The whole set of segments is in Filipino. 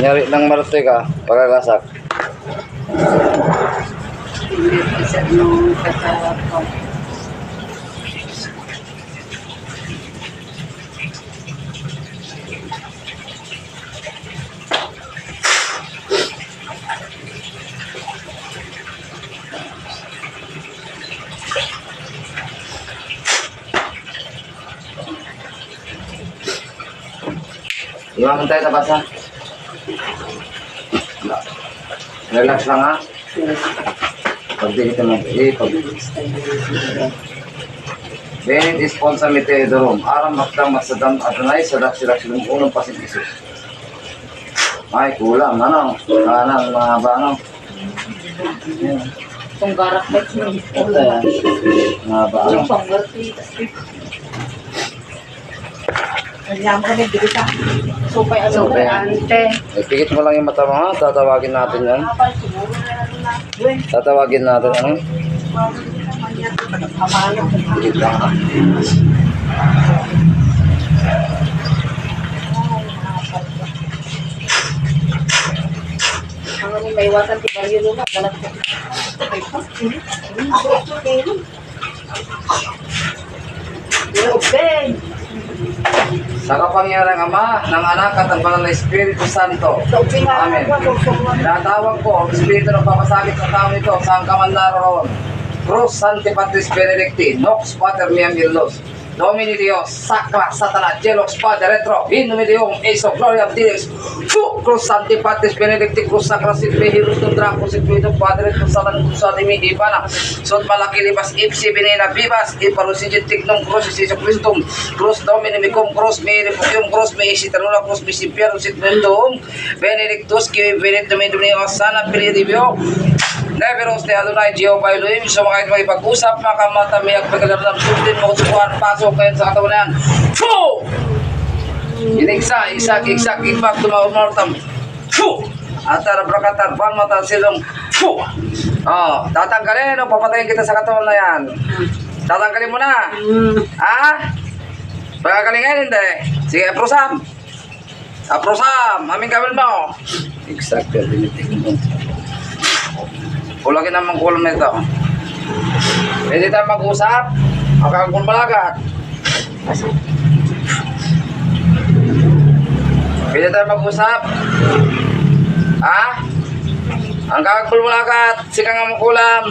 Nyari ng marte ka, pagkagasak. Isa nung kasarap Iwan tayo sa basa. Relax lang ha. Pag di kita mag eh, pag Benit sponsor mi Teodorum. Aram makta masadam Adonai sadak sirak silong unang pasin Isus. Ay, kulang. Ano? Kanang mga ba, ano? Yan. Kung garak yung Wala. Mga ba, ano? Yung pangwarti. Kanyang kami dito sa supay ano Supay. ante. Eh, pikit mo lang yung mata mo ha. Tatawagin natin yan. Tatawagin natin, ano? Pikit lang ha. Ang ano may iwasan ti Baryo Luna, galat ko. Ay, pa. Yo, Ben. Sa kapangyarang Ama, ng Anak at ng Banal na Espiritu Santo. Amen. Tinatawag ko ang Espiritu ng papasakit sa tao nito saan ka man naroon. Cruz Sancti Patris Benedicti, Nox Pater Miam Illos. Domini Dios, Sacra Satana, Gelox Padre Retro, in nomine Deum, Eso, Gloria Dios, Fu, Cruz Sancti Patris Benedicti, Cruz Sacra Sit Mehirus Num Draco, Sit Vito, Padre Retro, Satan, Cruz Sati Mi Ipana, Sot Malaki Libas, Ipsi Benina Vivas, Iparusigit Tignum, Cruz, Iso Christum, Cruz Domini Micum, Cruz, Mi Refugium, Cruz, Mi Isitanula, Cruz, Mi Simpiero, Sit Mendum, Benedictus, Ki Benedictum, Indunio, Sana, Pilidibio, Neveros de Adonai Jehovah Elohim sa mga ito ay pag-usap makamata may agpagalaran ng sundin mo kutukuhan pasok kayo sa katawan na yan Fu! Inigsa, isak, iksak, ipak, tumawag-martam Fu! Atar, brakatar, palmatar, silong Fu! Oh, tatanggalin o papatayin kita sa katawan na yan Tatanggalin mo na. Ha? Pagkakalingin hindi Sige, aprosam Aprosam, aming kamil mo Exactly, tinitignan mo Kulagin naman kulam nito. Pwede tayo mag-usap. Ang kagul malagat. Pwede tayo mag-usap. Ha? Ang kagul malagat. Sige nga kulam.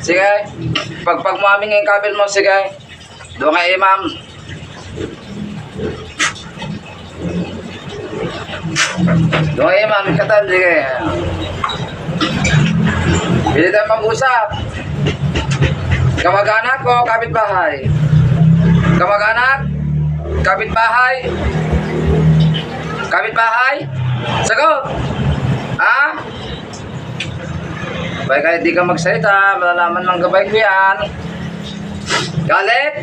Sige. Pag pag mo aming yung kabel mo, sige. Doon kay imam. Doon kay imam, katan, sige. Pwede tayo mag-usap. Kamag-anak o kapitbahay? Kamag-anak? Kapitbahay? Kapitbahay? Sagot! Ha? Bay kahit di ka magsalita, malalaman ng gabay ko yan. Galit?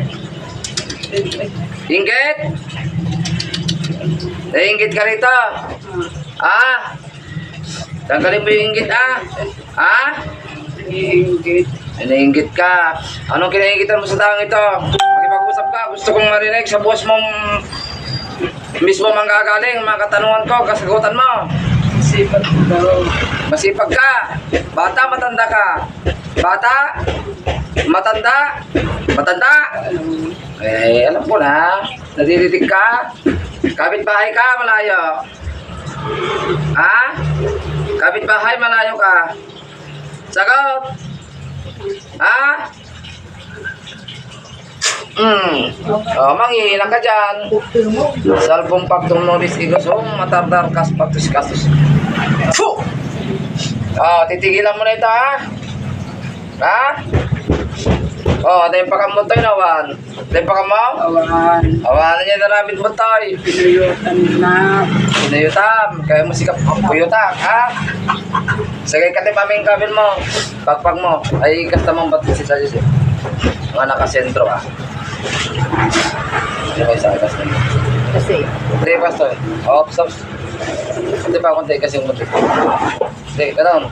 Inggit? Nainggit ka rito? Ha? Tanggalin mo yung inggit ah. Ha? Iinggit. Inainggit ka. Anong kinaingitan mo sa taong ito? Makipag-usap ka. Gusto kong marinig sa boss mong mismo manggagaling. Mga katanungan ko, kasagutan mo. Sipat daw. Masipag ka. Bata, matanda ka. Bata, matanda, matanda. Eh, alam ko na. Nadiritig ka. Kapit-bahay ka, malayo. Ha? Kapit-bahay, malayo ka. Sagot. Ha? Hmm. Oh, manghihilang ka dyan. Salbong pagtong nobis igosong matardar kas pagtus kastus. Fu! Oh, titigilan mo na ito ha. Ha? Oh, ada yung pakamot tayo nawan. Ada yung pakamaw? Awan. Awalan niya na namin tayo. Pinuyutan na. Pinayutam. Kaya mo sikap ang puyutak, ha? Sige, katip aming kabin mo. Pagpag mo. Ay, kasta mong ba't si Sajis eh. Mga nakasentro, ha? Okay, sa akas na. Kasi, Hindi, pastor. Ops, ops. Hindi pa tayo kasi yung motor. Hindi, ganun.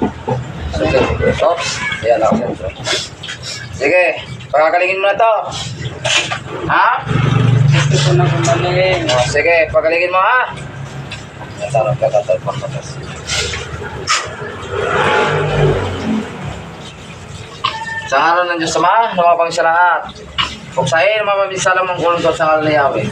Sige, ops. Ayan, nakasentro. Sige, pakakalingin mo na to. Ha? Gusto ko na gumaling. Oh, sige, pagalingin mo ha. Natarap ka tatay pagkatas. Sa araw ng Diyos Sama, lumapang siya lahat. Puksain, mamabisala mong kulong sa ngalan ni Yahweh.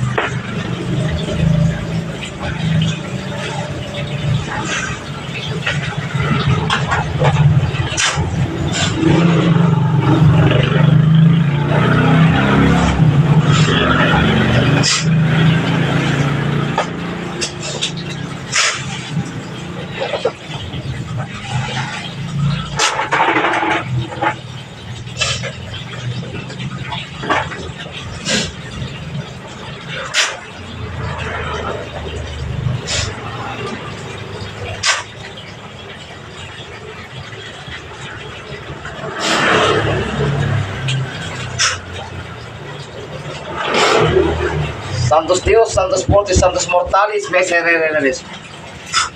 Santos Fortis, Santos Mortalis, Beserereres.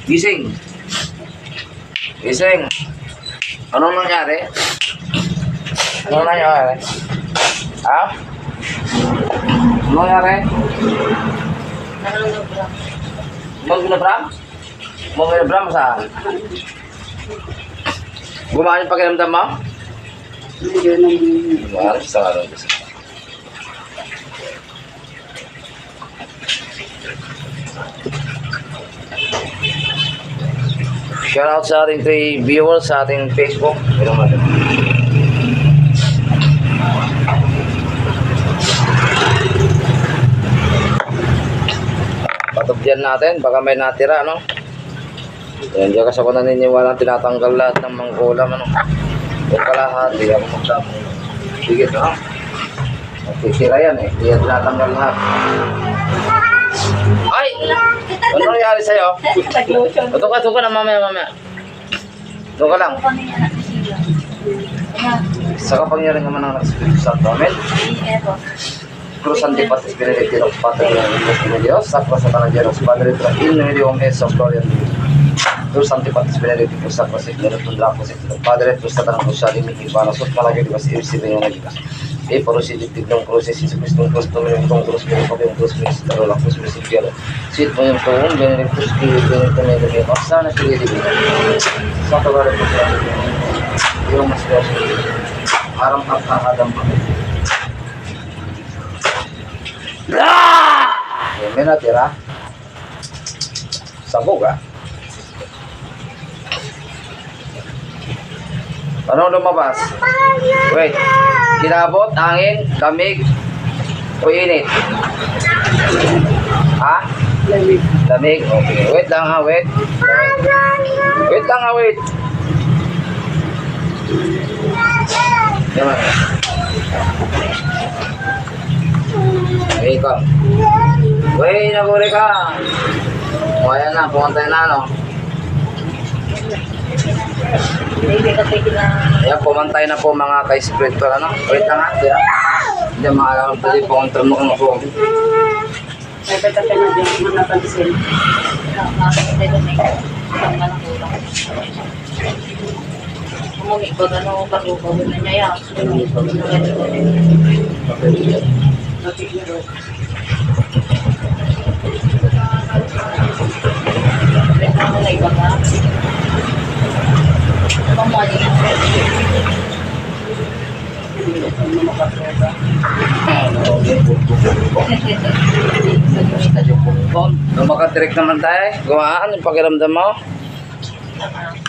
Gising. Gising. Anong nangyari? Anong nangyari? Ha? Anong nangyari? Mang ginabram? Mang ginabram saan? Gumaan yung pakiramdam mo? Hindi naman. Gumaan sa araw. Shoutout sa ating three viewers sa ating Facebook. Patubyan natin, baka may natira, no? Yan, diyan kasi ako naniniwala tinatanggal lahat ng mangkulam, ano? Yung kalahati, ako magdamo. Sige, no? Matitira yan eh, yan tinatanggal lahat. Ay! Ano nangyari sa'yo? Ito ka, ito ka na mamaya, mamaya. Ito ka lang. Sa kapangyarihan naman ng Espiritu Santo. Amen. Cruz Antipatis Benedictino Pater Dios de Dios, Sacra Satana Jeros Padre Tra in Medium Esos Gloria Cruz Antipatis Benedictino Sacra Signo Tundra Positino Padre Cruz Satana Cruzali Miki Para Sut Malaki Diwas Irsi Benyo Nagikas eh proses sa daw Ano lumabas? Wait. Kinabot, hangin, lamig, o init? Ha? Lamig. Lamig? Okay. Wait lang ha, wait. Wait lang ha, wait. Yaman. Ay, ikaw. Wey, nabuli ka. O, ayan na, pumunta na, no? Hindi ka tayo na. Ayan, pumantay na po mga ka-spiritual, ano? Wait lang ha, tira. Hindi, maalam pa din po kung turno ko po. Bata ka na. Mga napansin. Umumi ko ano bago ko na niya yan. Bakit na rin? Ano na iba ka? Pamali. Hindi ka na makasoba. Nung makadirect naman tayo, gumaan yung pakiramdam mo.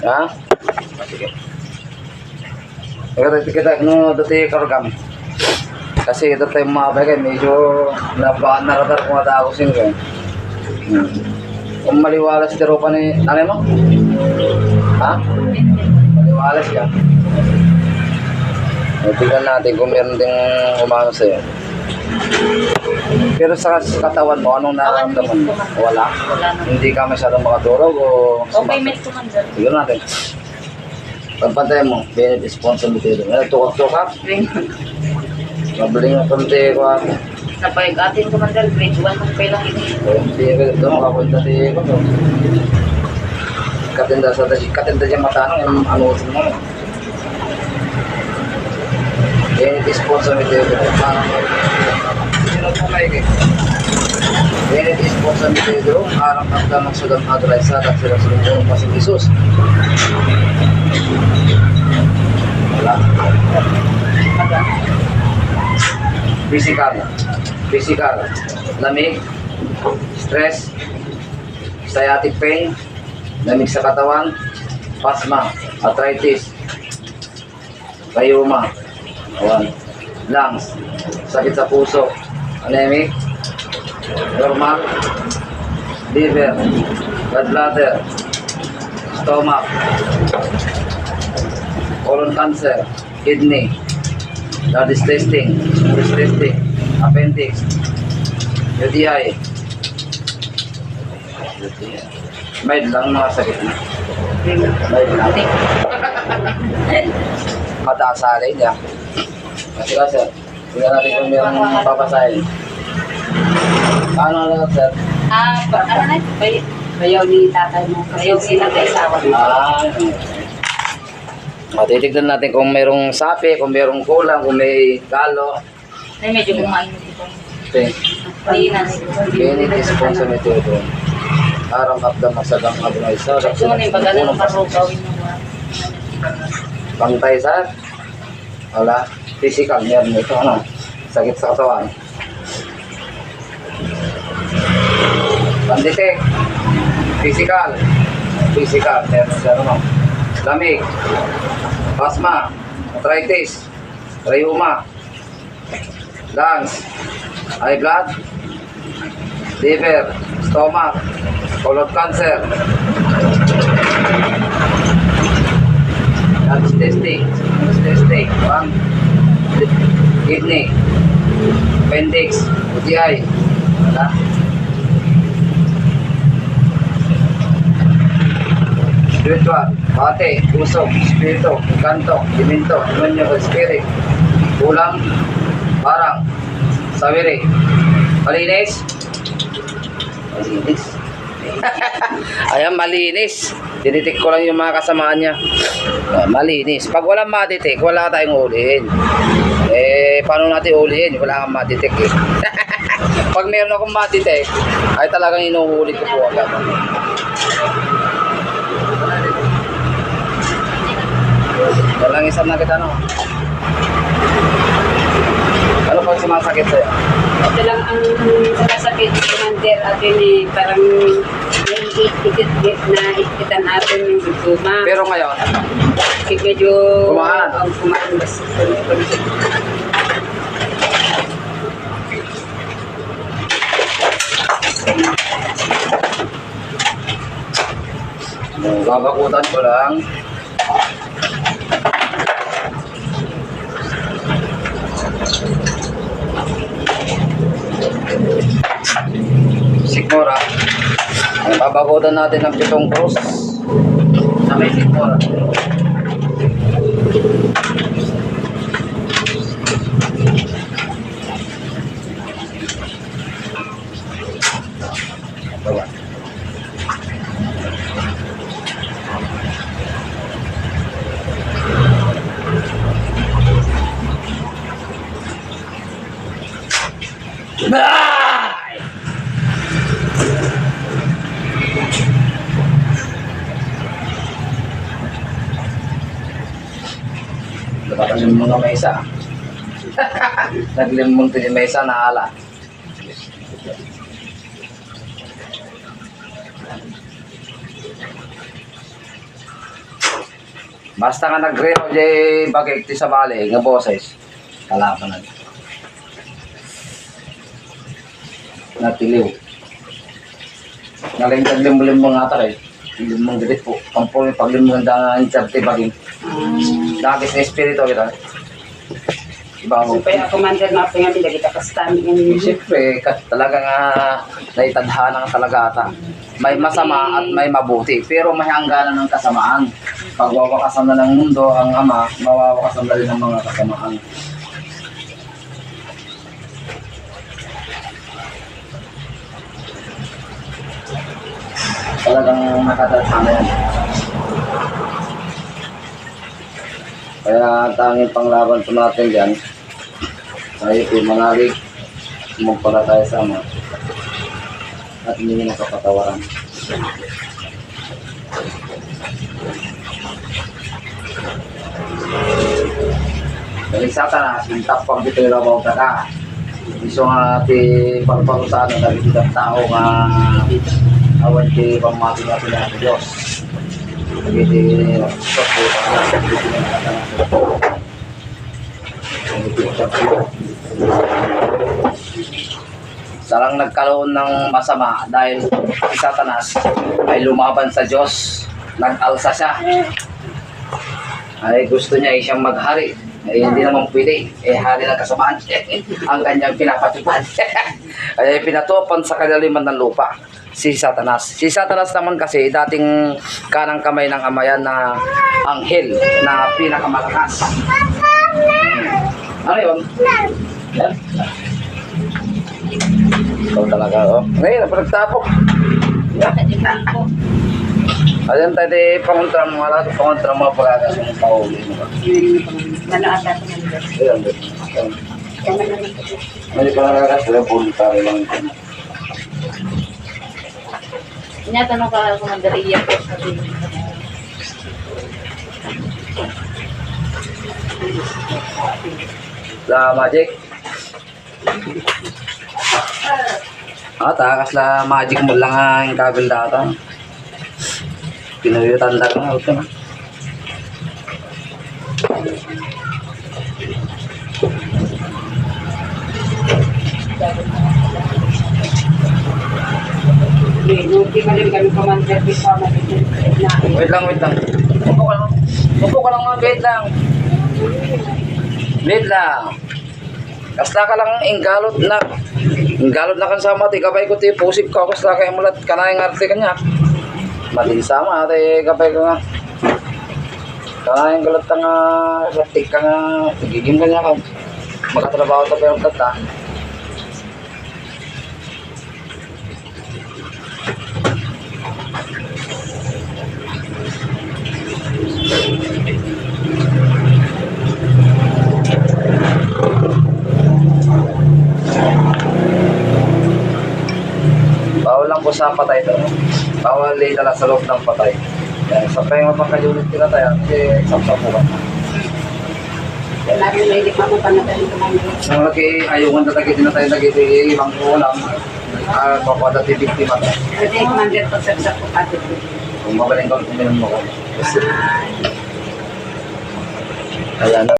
Ha? Sige. Pero kita no dati kargam. Kasi ito tayo mabay kay medyo naradar ko ata ako sino kay. Hmm. Kung maliwalas tiro pa ni ano mo? Ha? Maliwalas ka. Eh, tignan natin kung meron ding umano sa'yo. Pero sa katawan mo, anong nararamdaman mo? Wala? Wala na. Hindi ka masyadong makatulog o... Okay, may tumandal. Siguro natin. Pagpantay mo, benefit sponsor mo dito. Ngayon, tukak-tukak. Mabiling ang konti ko ako. Napayag atin tumandal. Grade 1 kung kailang ini. Hindi ka dito, makapunta di ko. Katinda sa dasi, katinda dyan matanong yung ano sa mo. Benefit sponsor mo dito. Parang Benit is po sa Pedro, arang ang ng Sudan Adriza at sila sa Lungkong Pasig Isus. Wala. Physical. Physical. Lamig. Stress. Sciatic pain. Lamig sa katawan. Pasma. Arthritis. Rayuma. Awan. Lungs. Sakit sa puso. Anemic. Normal. Liver. Gallbladder. Stomach. Colon cancer. Kidney. Large testing. Small testing. Appendix. UTI. Mild lang mga sakit na. Mild lang. Mataas alay niya. Kasi ka sir, tingnan natin kung mayroong papasahin. Paano na lang sir? Ah, ano na? Bay- Bayaw ni tatay mo. Bayaw ni tatay sa awan. Ah, Matitignan natin kung mayroong sapi, kung mayroong kulang, kung may galo. Ay, medyo kumain ito. Okay. Linas. Benit is sponsor nito ito. Arang kapda masagang abunay sa So, ano yung bagay ng karo gawin mo ba? Pantay sa wala. Physical, meron ito. Ano? Sakit sa katawan. Panditik. Physical. Physical, meron siya ano. Lamig. Asma. Arthritis. Rayuma. Lungs. High blood. Liver. Stomach. Colon cancer. Lungs testing. Lungs testing. One. Kidney. Appendix. UTI. Wala. Spiritual. Bate. Puso. Spirito. Kanto. Diminto. Demonyo. Spirit. Kulang. Parang. Sawiri. Malinis. Malinis. Ayan, malinis. Dinitik ko lang yung mga kasamaan niya. Ah, malinis. Pag walang matitik, wala tayong ulihin. Eh, paano natin ulihin? Wala kang matitik eh. Pag meron akong matitik, ay talagang inuhuli ko po agad. Walang isang na kita, no? Ano pag sumasakit sa'yo? Ito lang ang sinasakit ni Commander at yun parang naiikit na ikitan natin yung guma. Pero ngayon, medyo Kumaan. ang kumaan bas. babakutan ko lang. Sigmura. Ang babakutan natin ng pitong cross. Sa may sigmura. Baba. Ay! Nakakalim mo ng mesa. Naglimong din yung mesa na ala. Basta nga nag-reno jay bagay ti sa bali nga boses. Kalaban na. Natiliw. Nalingkad limbo-limbo nga tayo. Limong gilid po. Kampo yung paglimbong da ang charte baging. Dagis na espiritu kita. Iba mo. Supaya Commander na po nga kita kastami ng Siyempre, kat, talaga nga naitadhana nga talaga ata. May masama at may mabuti. Pero may hangganan ng kasamaan. Pag wawakasan na ng mundo ang ama, mawawakasan na rin ng mga kasamaan. Talagang nakatadhana yan. Kaya ang tanging panglaban po natin dyan ay imanalig Magpalataya sa Ama at hindi ng kapatawaran. Dari satanas, intap pang dito yung labaw ka. Iso nga ti pagparusahan ng dami kitang tao nga awan ti pamati natin na Diyos. Lagi ti sokpo pa nga sa dito Sarang nagkaroon ng masama dahil si Satanas ay lumaban sa Diyos. Nag-alsa siya. Ay gusto niya ay siyang maghari. Eh, hindi naman pwede. Eh, hari ng kasamaan. Ang kanyang pinapatupad. ay pinatupan sa kalaliman ng lupa. Si Satanas. Si Satanas naman kasi dating kanang kamay ng amayan na anghel na pinakamalakas. Ano yun? Yan. Ikaw talaga, oh. Ngayon, nagtapok. Ayan tayo di pangontra mo mga lahat, pangontra mo pagagas mo. Ano ata ko nandun? Ayan, ayan. May pagagas, wala voluntary lang ito. Tinatanong ka kung mandariya po sabi niya. La magic. Ah, takas la magic mo lang ang kabel data. Pinuyutan lang nga ito na. Hindi ka rin kami commander natin na Wait lang, wait lang. Upo ka lang. Upo ka lang mga wait lang. Wait lang. Kasta ka lang inggalot na. Inggalot na kan sama ti kabay ko ti pusip ko kasta kay mulat kanay ngarte kanya. Mali sama ate kabay ko nga. Kanay galat nga ratik ka nga gigim kanya ka. Makatrabaho ta pero. Po sa patay to. Bawal itala sa loob ng patay. Yan, sa pay mo pagkajulit kita tayo, kasi samsa po ka. rin na hindi pa mo panagaling commander. Nang lagi ayungan na tagi tinatay lagi di ibang ulam. Ah, papada ti biktima ta. Pwede commander ko sa sa pupatid. Kung mabaling ka kung minum mo ko. Ayan.